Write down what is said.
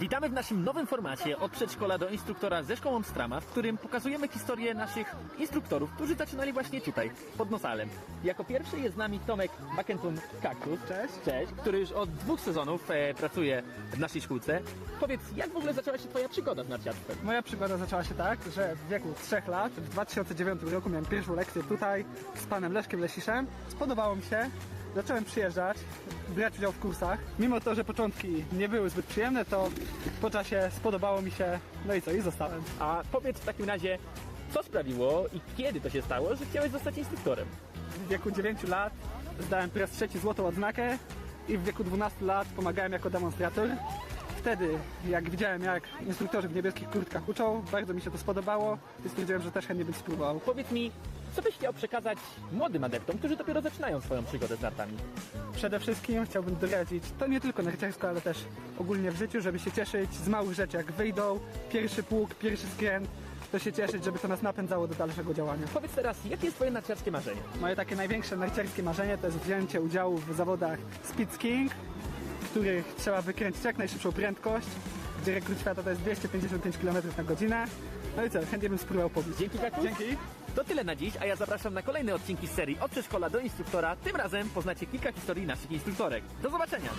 Witamy w naszym nowym formacie od przedszkola do instruktora ze szkołą Strama, w którym pokazujemy historię naszych instruktorów, którzy zaczynali właśnie tutaj, pod Nosalem. Jako pierwszy jest z nami Tomek Bakentun Kaktus. Cześć. Cześć, który już od dwóch sezonów e, pracuje w naszej szkółce. Powiedz, jak w ogóle zaczęła się Twoja przygoda z narciarstwem? Moja przygoda zaczęła się tak, że w wieku 3 lat, w 2009 roku miałem pierwszą lekcję tutaj z panem Leszkiem Lesiszem. Spodobało mi się, zacząłem przyjeżdżać, brać udział w kursach. Mimo to, że początki nie były zbyt przyjemne, to po czasie spodobało mi się, no i co, i zostałem. A powiedz w takim razie, co sprawiło i kiedy to się stało, że chciałeś zostać instruktorem? W wieku 9 lat zdałem po raz trzeci złotą odznakę i w wieku 12 lat pomagałem jako demonstrator. Wtedy, jak widziałem, jak instruktorzy w niebieskich kurtkach uczą, bardzo mi się to spodobało i stwierdziłem, że też chętnie bym spróbował. Powiedz mi, co byś chciał przekazać młodym adeptom, którzy dopiero zaczynają swoją przygodę z nartami? Przede wszystkim chciałbym doradzić, to nie tylko narciarsko, ale też ogólnie w życiu, żeby się cieszyć z małych rzeczy, jak wyjdą, pierwszy pług, pierwszy skręt, to się cieszyć, żeby to nas napędzało do dalszego działania. Powiedz teraz, jakie jest Twoje narciarskie marzenie? Moje takie największe narciarskie marzenie to jest wzięcie udziału w zawodach Speed King, w których trzeba wykręcić jak najszybszą prędkość, gdzie rekord świata to jest 255 km na godzinę. No i co, chętnie bym spróbował pobić. Dzięki Kaktus. Dzięki. To tyle na dziś, a ja zapraszam na kolejne odcinki z serii od przedszkola do instruktora. Tym razem poznacie kilka historii naszych instruktorek. Do zobaczenia!